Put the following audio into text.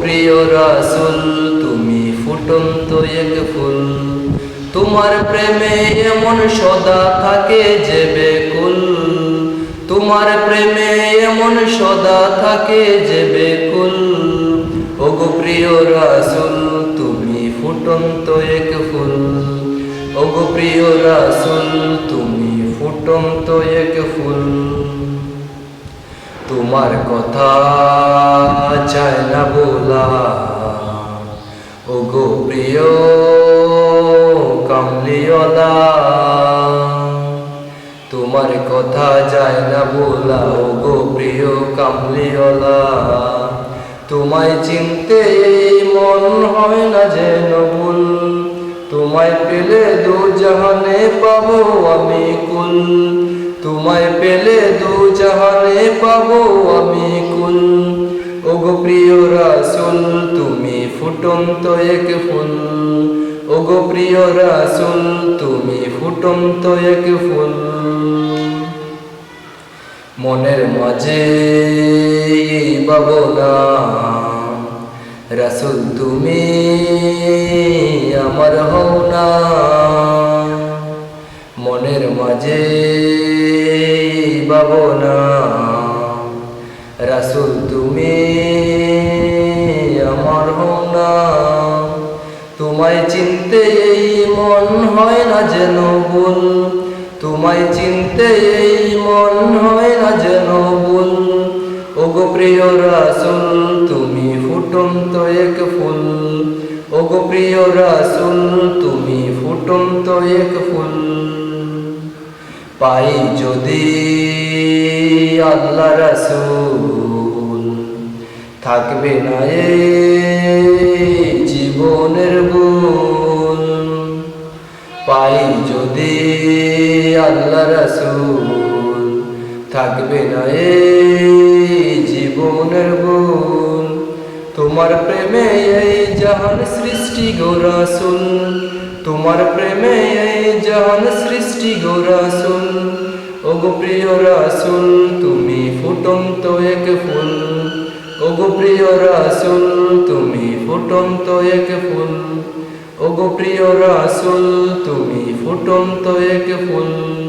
প্রিয় রাসুল, তুমি ফুটন্ত এক ফুল। তোমার প্রেমে এমন সদা থাকে যে বেকুল তোমার প্রেমে এমন সদা থাকে যে বেকুল ওগো প্রিয় রাসুল, তুমি ফুটন্ত এক ফুল। ওগো প্রিয় রাসুল, তুমি ফুটন্ত এক ফুল। তোমার কথা চায় না বলা ও গো প্রিয় কামলিওলা তোমার কথা যায় না বলা ও গো প্রিয় কামলিওলা তোমায় চিনতে মন হয় না যেন ভুল। তোমায় পেলে দু জাহানে পাবো আমি কুল। তোমায় পেলে দু জাহানে পাবো আমি কুল। ওগো প্রিয় রাসুল, তুমি ফুটন্ত এক ফুল। ওগো প্রিয় রাসুল, তুমি ফুটন্ত এক ফুল। মনের মাঝে ভাবনা রাসুল তুমি আমার হও না। মনের মাঝে এই ভাবনা রাসুল, তুমি আমার হও না তোমায় চিনতে এই মন হয় না যেন ভুল। তোমায় চিনতে এই মন হয় না যেন ভুল। ওগো প্রিয় রাসুল, তুমি ফুটন্ত এক ফুল। ওগো প্রিয় রাসুল, তুমি ফুটন্ত এক ফুল। পাই যদি আল্লাহ রাসুল থাকবে না এই জীবনের ভুল। পাই যদি আল্লাহ রাসুল থাকবে না এই জীবনের ভুল। তোমার প্রেমে এই জাহান সৃষ্টি গো রাসুল। তোমার প্রেমে এই জাহান সৃষ্টি গো রাসুল। ওগো প্রিয় রাসুল, তুমি ফুটন্ত এক ফুল। ওগো প্রিয় রাসুল, তুমি ফুটন্ত এক ফুল। ওগো প্রিয় রাসুল, তুমি ফুটন্ত এক ফুল।